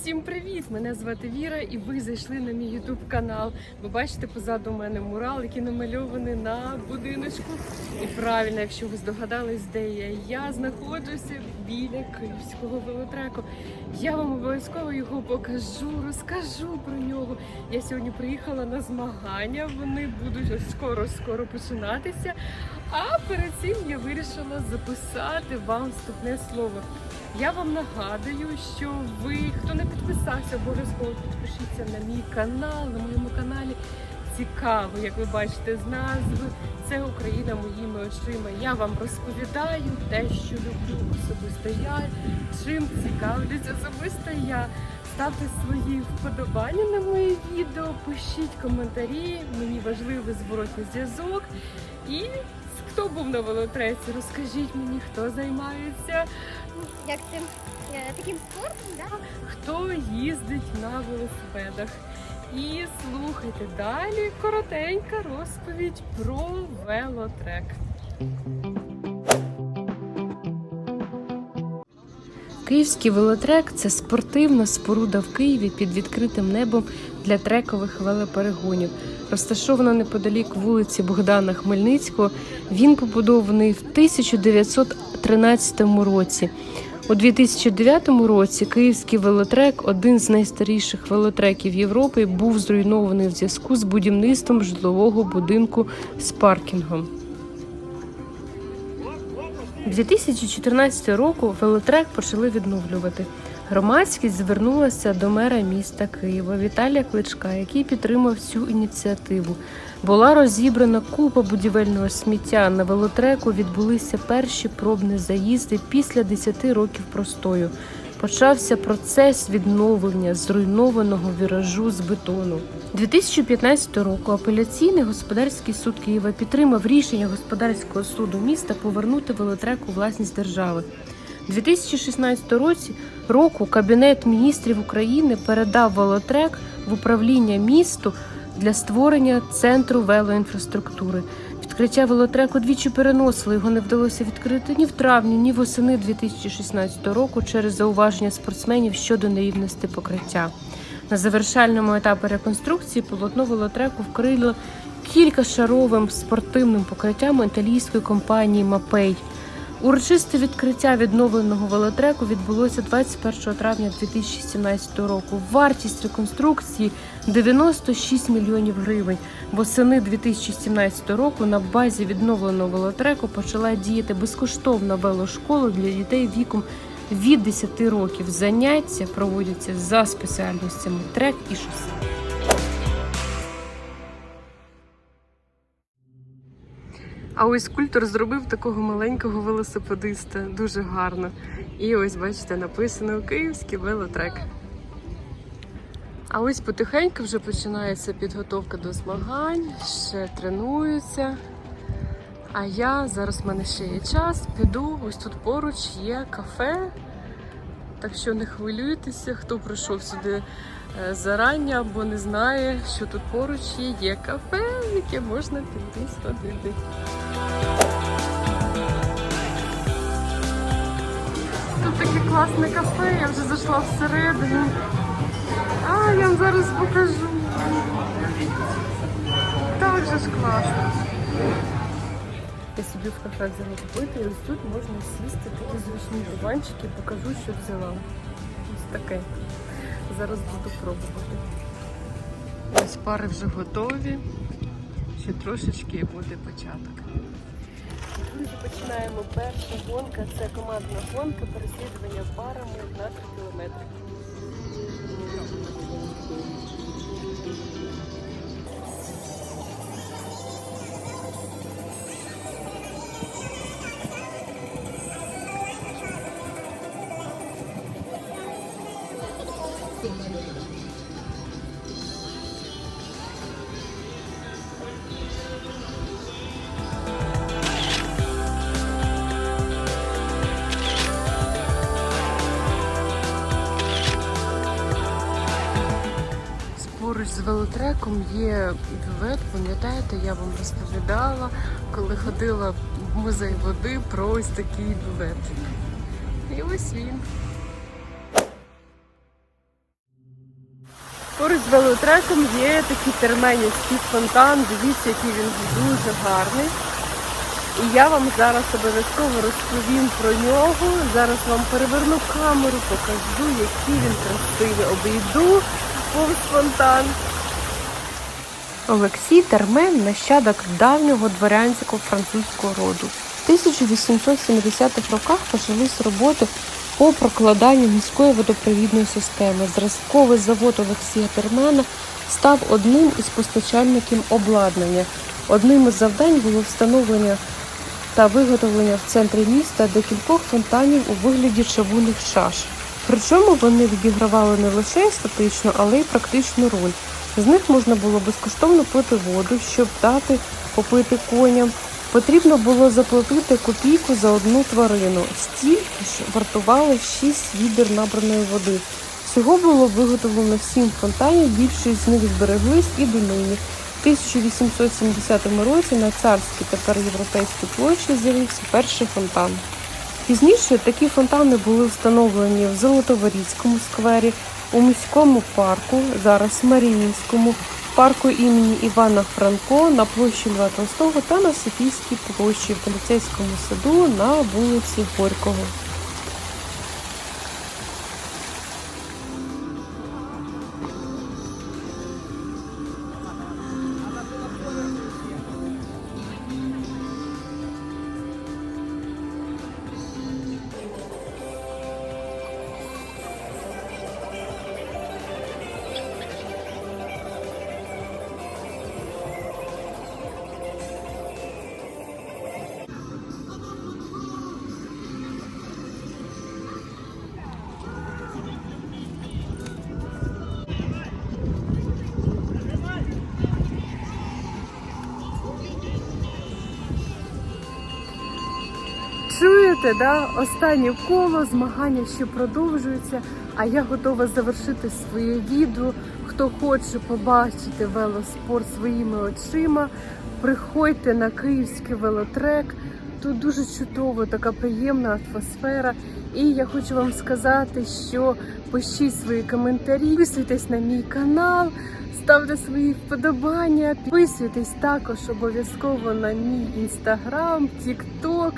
Всім привіт! Мене звати Віра, і ви зайшли на мій ютуб канал. Ви бачите позаду мене мурал, який намальований на будиночку. І правильно, якщо ви здогадались, де я, я знаходжуся біля київського велотреку. Я вам обов'язково його покажу, розкажу про нього. Я сьогодні приїхала на змагання. Вони будуть скоро-скоро починатися. А перед цим я вирішила записати вам вступне слово. Я вам нагадую, що ви, хто не підписався, обов'язково підпишіться на мій канал, на моєму каналі. Цікаво, як ви бачите з назви, це Україна моїми очима. Я вам розповідаю те, що люблю особисто я, чим цікавлюсь особисто я. Ставте свої вподобання на мої відео, пишіть коментарі. Мені важливий зворотний зв'язок. І хто був на велотреці, розкажіть мені, хто займається Як цим е, таким спортом, да? хто їздить на велосипедах. І слухайте далі коротенька розповідь про велотрек. Київський велотрек це спортивна споруда в Києві під відкритим небом для трекових велоперегонів. Розташована неподалік вулиці Богдана Хмельницького. Він побудований в 1913 році. У 2009 році Київський велотрек, один з найстаріших велотреків Європи, був зруйнований в зв'язку з будівництвом житлового будинку з паркінгом. 2014 року велотрек почали відновлювати. Громадськість звернулася до мера міста Києва Віталія Кличка, який підтримав цю ініціативу. Була розібрана купа будівельного сміття. На велотреку відбулися перші пробні заїзди після 10 років простою. Почався процес відновлення зруйнованого віражу з бетону. 2015 року апеляційний господарський суд Києва підтримав рішення господарського суду міста повернути велотрек у власність держави. 2016 році року Кабінет міністрів України передав велотрек в управління місту для створення центру велоінфраструктури. Відкриття велотреку двічі переносили. Його не вдалося відкрити ні в травні, ні восени 2016 року через зауваження спортсменів щодо нерівності покриття. На завершальному етапі реконструкції полотно велотреку вкрило кількашаровим спортивним покриттям італійської компанії Мапей. Урочисте відкриття відновленого велотреку відбулося 21 травня 2017 року. Вартість реконструкції 96 мільйонів гривень. Восени 2017 року на базі відновленого велотреку почала діяти безкоштовна велошкола для дітей віком від 10 років. Заняття проводяться за спеціальностями трек і шосе. А ось скульптор зробив такого маленького велосипедиста. Дуже гарно. І ось, бачите, написано Київський велотрек. А ось потихеньку вже починається підготовка до змагань, ще тренуються. А я зараз в мене ще є час, піду. Ось тут поруч є кафе. Так що не хвилюйтеся, хто прийшов сюди е, зарання або не знає, що тут поруч є, є кафе, в яке можна піти сходити. Тут таке класне кафе, я вже зайшла всередину. А, я вам зараз покажу. Так же ж класно. Я собі в кафе взяла купити, і ось тут можна сісти, такі зручні диванчики, покажу, що взяла. Ось таке. Зараз буду пробувати. Ось пари вже готові. Ще трошечки і буде початок. Друзі, починаємо. Перша гонка це командна гонка переслідування парами на 3 кілометри. Поруч з велотреком є бювет, пам'ятаєте, я вам розповідала, коли ходила в музей води про ось такий бювет. І ось він. Поруч з велотреком є такий терменівський фонтан. Дивіться, який він дуже гарний. І я вам зараз обов'язково розповім про нього. Зараз вам переверну камеру, покажу, який він красивий. Обійду повз фонтан. Олексій Термен нащадок давнього дворянського французького роду. В 1870-х роках почались роботи по прокладанню міської водопровідної системи. Зразковий завод Олексія Термена став одним із постачальників обладнання. Одним із завдань було встановлення та виготовлення в центрі міста декількох фонтанів у вигляді чавунних чаш. Причому вони відігравали не лише естетичну, але й практичну роль. З них можна було безкоштовно пити воду, щоб дати попити коням. Потрібно було заплатити копійку за одну тварину. Стільки ж вартували 6 відер набраної води. Всього було виготовлено 7 фонтанів, більшість з них збереглись і донині. В 1870 році на царській тепер європейській площі з'явився перший фонтан. Пізніше такі фонтани були встановлені в Золотоворіцькому сквері, у міському парку, зараз Маріїнському, парку імені Івана Франко на площі Льва Толстого та на Софійській площі в поліцейському саду на вулиці Горького. Чуєте, да? Останнє коло змагання ще продовжується, а я готова завершити своє відео. Хто хоче побачити велоспорт своїми очима, приходьте на київський велотрек. Тут дуже чудово, така приємна атмосфера. І я хочу вам сказати, що пишіть свої коментарі, підписуйтесь на мій канал, ставте свої вподобання, підписуйтесь також обов'язково на мій інстаграм, тікток.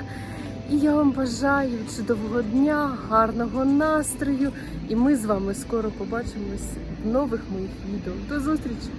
І я вам бажаю чудового дня, гарного настрою. І ми з вами скоро побачимось в нових моїх відео. До зустрічі!